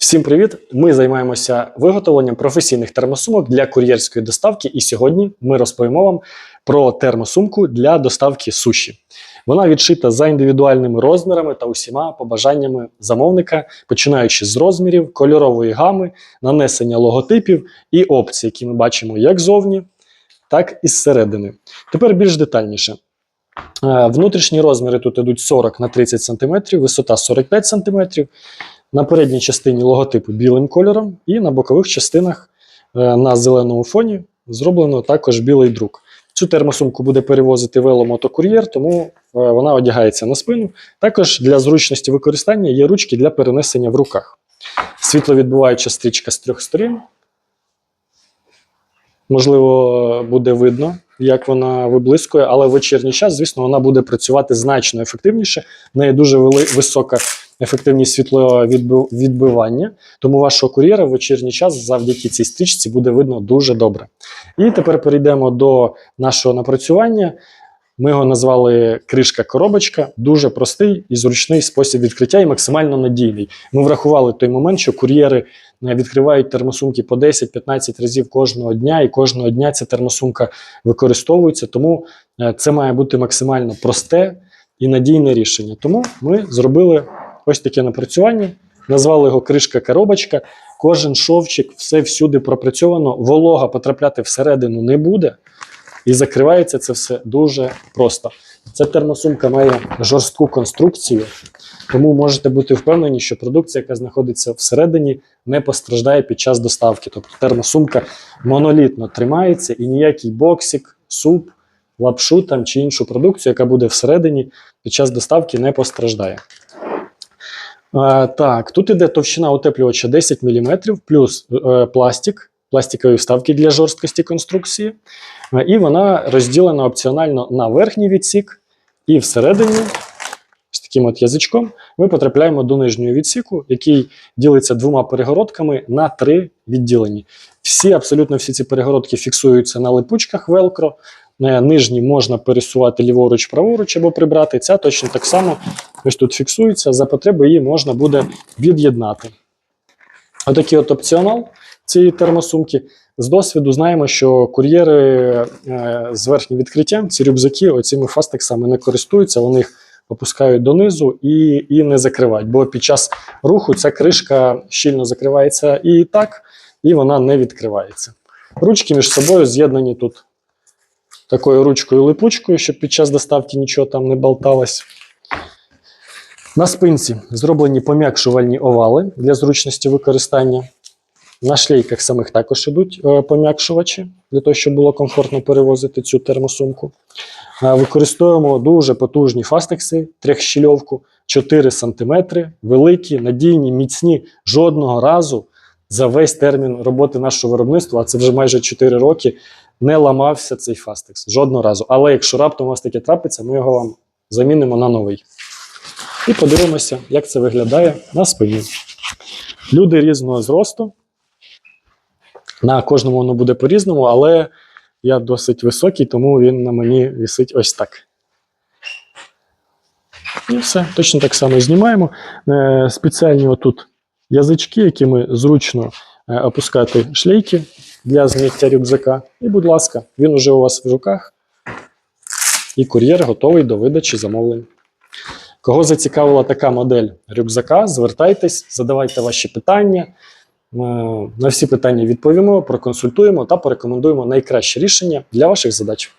Всім привіт! Ми займаємося виготовленням професійних термосумок для кур'єрської доставки. І сьогодні ми розповімо вам про термосумку для доставки суші. Вона відшита за індивідуальними розмірами та усіма побажаннями замовника, починаючи з розмірів, кольорової гами, нанесення логотипів і опцій, які ми бачимо як зовні, так і зсередини. Тепер більш детальніше. Е, Внутрішні розміри тут йдуть 40 на 30 см, висота 45 см. На передній частині логотипу білим кольором, і на бокових частинах е, на зеленому фоні зроблено також білий друк. Цю термосумку буде перевозити веломотокур'єр, тому е, вона одягається на спину. Також для зручності використання є ручки для перенесення в руках. Світловідбуваюча стрічка з трьох сторін. Можливо, буде видно, як вона виблискує, але в вечірній час, звісно, вона буде працювати значно ефективніше. В неї дуже висока ефективність світловідбивання, тому вашого кур'єра в вечірній час завдяки цій стрічці буде видно дуже добре. І тепер перейдемо до нашого напрацювання. Ми його назвали кришка-коробочка. Дуже простий і зручний спосіб відкриття і максимально надійний. Ми врахували той момент, що кур'єри е, відкривають термосумки по 10-15 разів кожного дня, і кожного дня ця термосумка використовується. Тому е, це має бути максимально просте і надійне рішення. Тому ми зробили ось таке напрацювання, назвали його кришка-коробочка. Кожен шовчик, все всюди пропрацьовано, волога потрапляти всередину не буде. І закривається це все дуже просто. Ця термосумка має жорстку конструкцію, тому можете бути впевнені, що продукція, яка знаходиться всередині, не постраждає під час доставки. Тобто термосумка монолітно тримається і ніякий боксик, суп, лапшу там чи іншу продукцію, яка буде всередині, під час доставки не постраждає. Е, так, тут іде товщина утеплювача 10 мм, плюс е, пластик, пластикові вставки для жорсткості конструкції. Е, І вона розділена опціонально на верхній відсік, і всередині, з таким от язичком, ми потрапляємо до нижнього відсіку, який ділиться двома перегородками на три відділені. Всі, абсолютно всі ці перегородки фіксуються на липучках велкро. Е, Нижні можна пересувати ліворуч, праворуч або прибрати. Ця точно так само ось тут фіксується. За потреби її можна буде від'єднати. Отакий от опціонал цієї термосумки. З досвіду знаємо, що кур'єри е, з верхнім відкриттям, ці рюкзаки, оціми фастексами не користуються, вони їх опускають донизу і, і не закривають. Бо під час руху ця кришка щільно закривається і так, і вона не відкривається. Ручки між собою з'єднані тут такою ручкою-липучкою, щоб під час доставки нічого там не болталось. На спинці зроблені пом'якшувальні овали для зручності використання. На шлейках самих також ідуть е, пом'якшувачі, для того, щоб було комфортно перевозити цю термосумку. Е, Використовуємо дуже потужні фастекси, трьохщільовку, 4 см, великі, надійні, міцні. Жодного разу за весь термін роботи нашого виробництва, а це вже майже 4 роки, не ламався цей фастекс. Жодного разу. Але якщо раптом у вас таке трапиться, ми його вам замінимо на новий. І подивимося, як це виглядає на спині. Люди різного зросту. На кожному воно буде по-різному, але я досить високий, тому він на мені висить ось так. І все, точно так само знімаємо. Е, спеціальні отут язички, якими зручно е, опускати шлейки для зняття рюкзака. І, будь ласка, він уже у вас в руках. І кур'єр готовий до видачі замовлень. Кого зацікавила така модель рюкзака, звертайтесь, задавайте ваші питання. Е, На всі питання відповімо, проконсультуємо та порекомендуємо найкраще рішення для ваших задач.